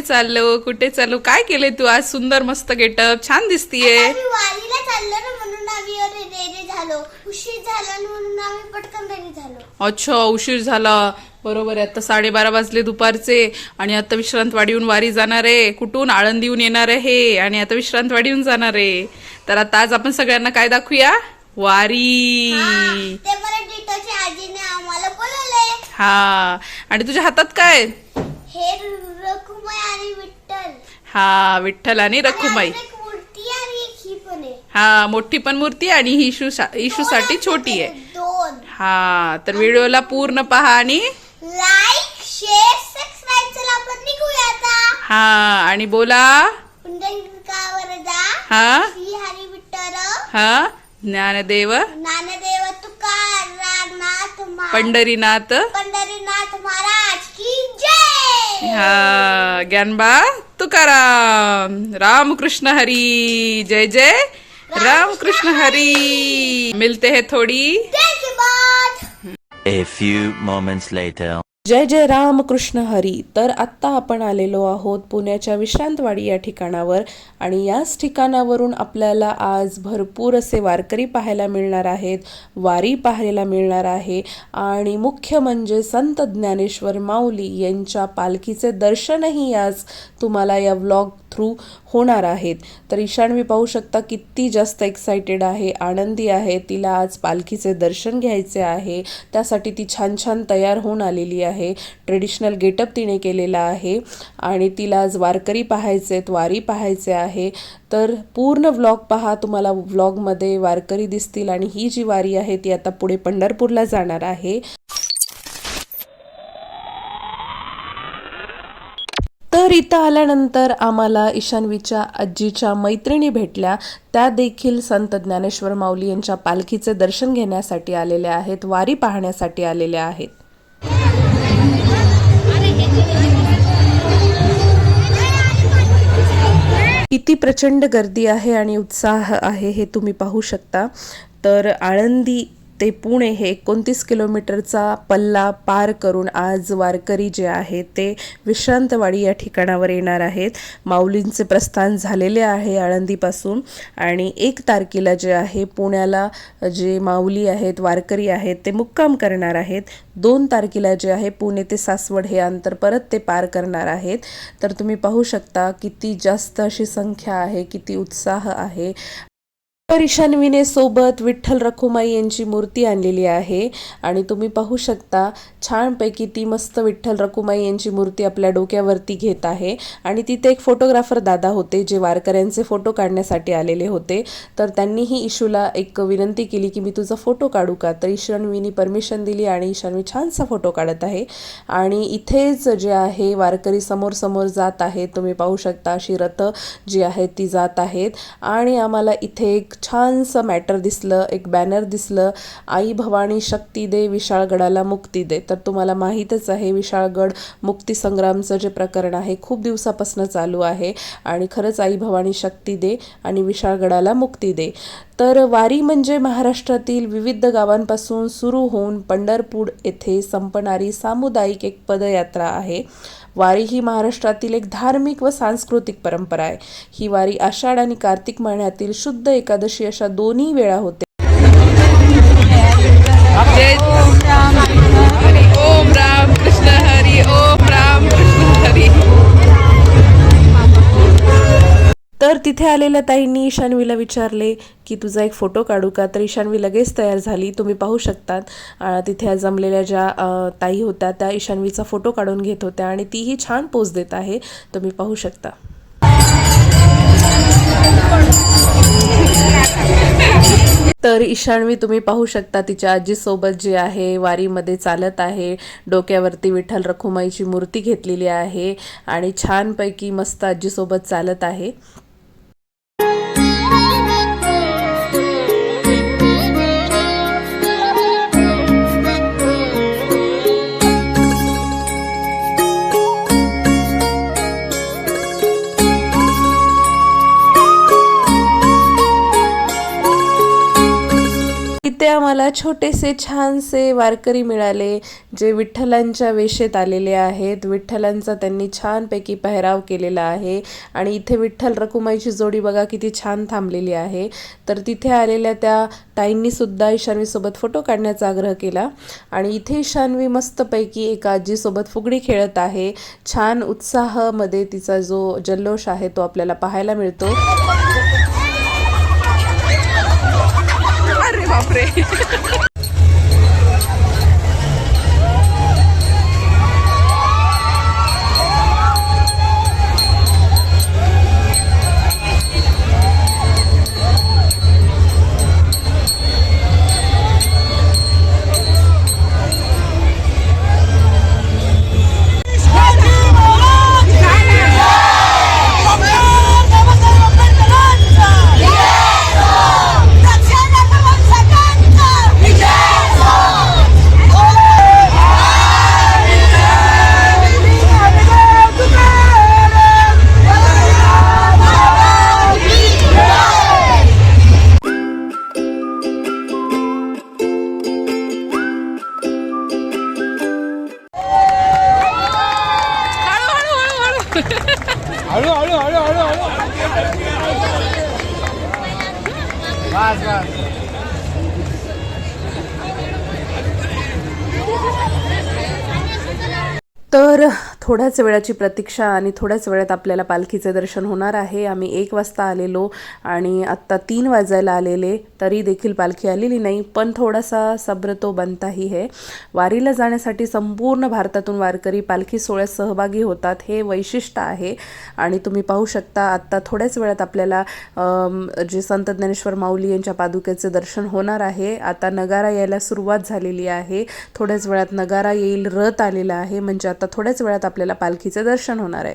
कुठे चाललो? कुठे चाललो? काय केलंय तू आज? सुंदर मस्त गेटअप. छान दिसतीये. आम्ही वारीला चाललो ना म्हणून आम्ही रेडी झालो. उशीर झाला ना म्हणून आम्ही पटकन रेडी झालो. अच्छा उशीर झाला. बरोबर आहे. आता साडेबारा वाजले दुपारचे आणि आता विश्रांतवाडीहून वारी जाणार आहे. कुठून? आळंदीहून येणार आहे आणि आता विश्रांतवाडीहून जाणार आहे. तर आता आज आपण सगळ्यांना काय दाखवूया? वारी. ते मला डिटोच्या आजीने आम्हाला बोलवले हा. आणि तुझ्या हातात काय? हे हा विठ्ठल आणि रखुमाई. ही हा मोठी पण मूर्ती आणि ही इशू इशूसाठी छोटी आहे. हा तर व्हिडिओला पूर्ण पहा आणि लाईक शेअर सबस्क्राईब चला आपण निघूया आता. हा आणि बोला. हा? श्री हरी विठ्ठल. हा? ज्ञानदेव. ज्ञानदेव तुकाराम नाथ मा- पंढरीनाथ. पंढरीनाथ महाराज की जय! हा ज्ञानबा. तुकाराम रामकृष्ण हरी जय जय। राम कृष्ण हरी। मिलते हैं थोडी। A few moments A few moments later. जय जय राम कृष्ण हरी. तर आत्ता आपण आलेलो आहोत पुण्याच्या विश्रांतवाडी या ठिकाणावर आणि याच ठिकाणावरून आपल्याला आज भरपूर असे वारकरी पाहायला मिळणार आहेत वारी पाहायला मिळणार आहे आणि मुख्य म्हणजे संत ज्ञानेश्वर माऊली यांच्या पालखीचे दर्शनही आज तुम्हाला या व्लॉग थ्रू होणार आहेत. तर ईशानवी पाहू शकता किती जास्त एक्साइटेड आहे आनंदी आहे. तिला आज पालखीचे दर्शन घ्यायचे आहे. त्यासाठी ती छान छान तयार होऊन आलेली आहे. ट्रेडिशनल गेटअप तिने केलेला आहे. आणि तिला आज वारकरी पाहायचे आहेत वारी पाहायचे आहे. तर पूर्ण व्लॉग पहा. तुम्हाला व्लॉगमध्ये वारकरी दिसतील आणि ही जी वारी आहे ती आता पुढे पंढरपूरला जाणार आहे. तर इथं आल्यानंतर आम्हाला ईशानवीच्या आजीच्या मैत्रिणी भेटल्या. त्या देखील संत ज्ञानेश्वर माऊली यांच्या पालखीचे दर्शन घेण्यासाठी आलेल्या आहेत वारी पाहण्यासाठी आलेल्या आहेत. किती प्रचंड गर्दी आहे आणि उत्साह आहे हे तुम्ही पाहू शकता. तर आळंदी ते पुणे हे एकोणतीस किलोमीटरचा पल्ला पार करून आज वारकरी जे आहेत ते विश्रांतवाडी या ठिकाणावर येणार आहेत. माऊलींचे प्रस्थान झालेले आहे आळंदीपासून आणि एक तारखेला जे आहे पुण्याला जे माऊली आहेत वारकरी आहेत ते मुक्काम करणार आहेत. दोन तारखेला जे आहे पुणे ते सासवड हे अंतर परत ते पार करणार आहेत. तर तुम्ही पाहू शकता किती जास्त अशी संख्या आहे किती उत्साह आहे तर सोबत विठ्ठल रखुमाई यांची मूर्ती आणलेली आहे. आणि तुम्ही पाहू शकता छानपैकी ती मस्त विठ्ठल रखुमाई यांची मूर्ती आपल्या डोक्यावरती घेत आहे. आणि तिथे एक फोटोग्राफर दादा होते जे वारकऱ्यांचे फोटो काढण्यासाठी आलेले होते. तर त्यांनीही इशूला एक विनंती केली की मी तुझा फोटो काढू का? तर ईशानवीनी परमिशन दिली आणि ईशानवी छानसा फोटो काढत आहे. आणि इथेच जे आहे वारकरी समोर समोर जात आहेत. तुम्ही पाहू शकता अशी रथ जी आहेत ती जात आहेत. आणि आम्हाला इथे एक छानसं मॅटर दिसलं एक बॅनर दिसलं आई भवानी शक्ती दे विशाळगडाला मुक्ती दे. तर तुम्हाला माहीतच आहे विशाळगड मुक्तीसंग्रामचं जे प्रकरण आहे खूप दिवसापासून चालू आहे आणि खरंच आई भवानी शक्ती दे आणि विशाळगडाला मुक्ती दे. तर वारी म्हणजे महाराष्ट्रातील विविध गावांपासून सुरू होऊन पंढरपूर येथे संपणारी सामुदायिक एक पदयात्रा आहे. वारी ही महाराष्ट्रातील एक धार्मिक व सांस्कृतिक परंपरा आहे. ही वारी आषाढ आणि कार्तिक महिन्यातील शुद्ध एकादशी अशा दोन्ही वेळा होते. तर तिथे आलेल्या ताईंनी ईशानवीला विचारले की तुझा एक फोटो काढू का? तर ईशानवी लगेच तयार झाली. तुम्ही पाहू शकतात. तिथे जमलेल्या ज्या ताई होत्या त्या ईशानवीचा फोटो काढून घेत होत्या आणि तीही छान पोज देत आहे. तुम्ही पाहू शकता. तर ईशानवी तुम्ही पाहू शकता तिच्या आजीसोबत जे आहे वारीमध्ये चालत आहे. डोक्यावरती विठ्ठल रखुमाईची मूर्ती घेतलेली आहे आणि छानपैकी मस्त आजीसोबत चालत आहे. मला छोटेसे छानसे वारकरी मिळाले जे विठ्ठलांच्या वेशेत आलेले आहेत. विठ्ठलांचा त्यांनी छानपैकी पेहराव केलेला आहे. आणि इथे विठ्ठल रकुमाईची जोडी बघा किती छान थांबलेली आहे. तर तिथे आलेल्या त्या ताईंनीसुद्धा ईशान्वीसोबत फोटो काढण्याचा आग्रह केला. आणि इथे ईशान्वी मस्तपैकी एका आजीसोबत फुगडी खेळत आहे. छान उत्साहामध्ये तिचा जो जल्लोष आहे तो आपल्याला पाहायला मिळतो. comprei. थोड्याच वेळाची प्रतीक्षा आणि थोड्याच वेळात आपल्याला पालखीचे दर्शन होणार आहे. आम्ही एक वाजता आलेलो आणि आत्ता तीन वाजायला आलेले तरी देखील पालखी आलेली नाही पण थोडासा सब्र तो बनताही है वारीला जाण्यासाठी संपूर्ण भारतातून वारकरी पालखी सोहळ्यात सहभागी होतात हे वैशिष्ट्य आहे. आणि तुम्ही पाहू शकता आत्ता थोड्याच वेळात आपल्याला जे संत ज्ञानेश्वर माऊली यांच्या पादुकेचे दर्शन होणार आहे. आता नगारा यायला सुरुवात झालेली आहे. थोड्याच वेळात नगारा येईल रथ आलेला आहे. म्हणजे आता थोड्याच वेळात आपल्याला आपल्याला पालखीचं दर्शन होणार आहे.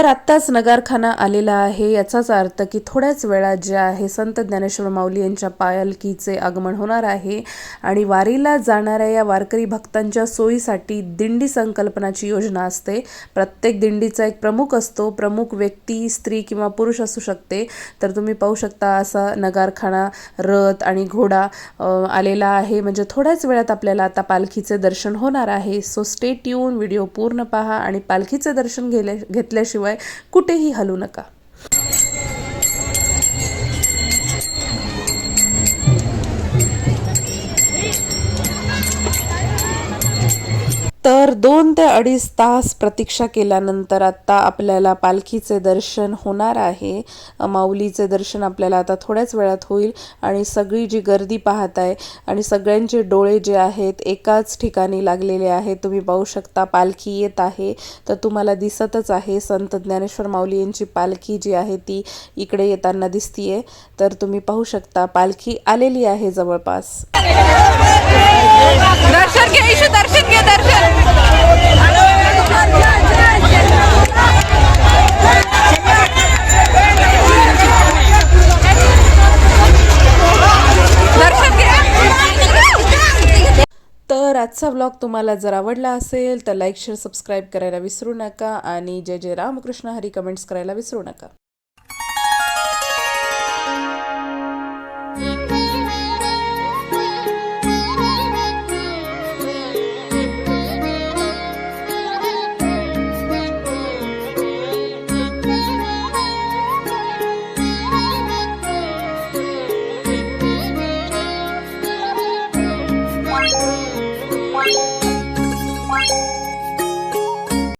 तर आत्ताच नगारखाना आलेला आहे. याचाच अर्थ की थोड्याच वेळात जे आहे संत ज्ञानेश्वर माऊली यांच्या पालखीचे आगमन होणार आहे आणि वारीला जाणाऱ्या या वारकरी भक्तांच्या सोयीसाठी दिंडी संकल्पनाची योजना असते. प्रत्येक दिंडीचा एक प्रमुख असतो. प्रमुख व्यक्ती स्त्री किंवा पुरुष असू शकते. तर तुम्ही पाहू शकता असा नगारखाना रथ आणि घोडा आलेला आहे. म्हणजे थोड्याच वेळात आपल्याला आता पालखीचे दर्शन होणार आहे. सो स्टे ट्यून व्हिडिओ पूर्ण पहा आणि पालखीचे दर्शन घेले घेतल्याशिवाय कुठेही हलू नका. तर दोन ते अडीच तास प्रतीक्षा केल्यानंतर आत्ता आपल्याला पालखीचे दर्शन होणार आहे. माऊलीचे दर्शन आपल्याला आता थोड्याच वेळात होईल आणि सगळी जी गर्दी पाहत आहे आणि सगळ्यांचे डोळे जे आहेत एकाच ठिकाणी लागलेले आहेत. तुम्ही पाहू शकता पालखी येत आहे. तर तुम्हाला दिसतच आहे संत ज्ञानेश्वर माऊली यांची पालखी जी आहे ती इकडे येताना दिसतीये. तर तुम्ही पाहू शकता पालखी आलेली आहे जवळपास. दर्शन घे इशू दर्शन घे दर्शन. तर आजचा ब्लॉग तुम्हाला जर आवडला असेल तर लाईक शेअर सबस्क्राईब करायला विसरू नका आणि जय जय रामकृष्ण. हरी कमेंट्स करायला विसरू नका.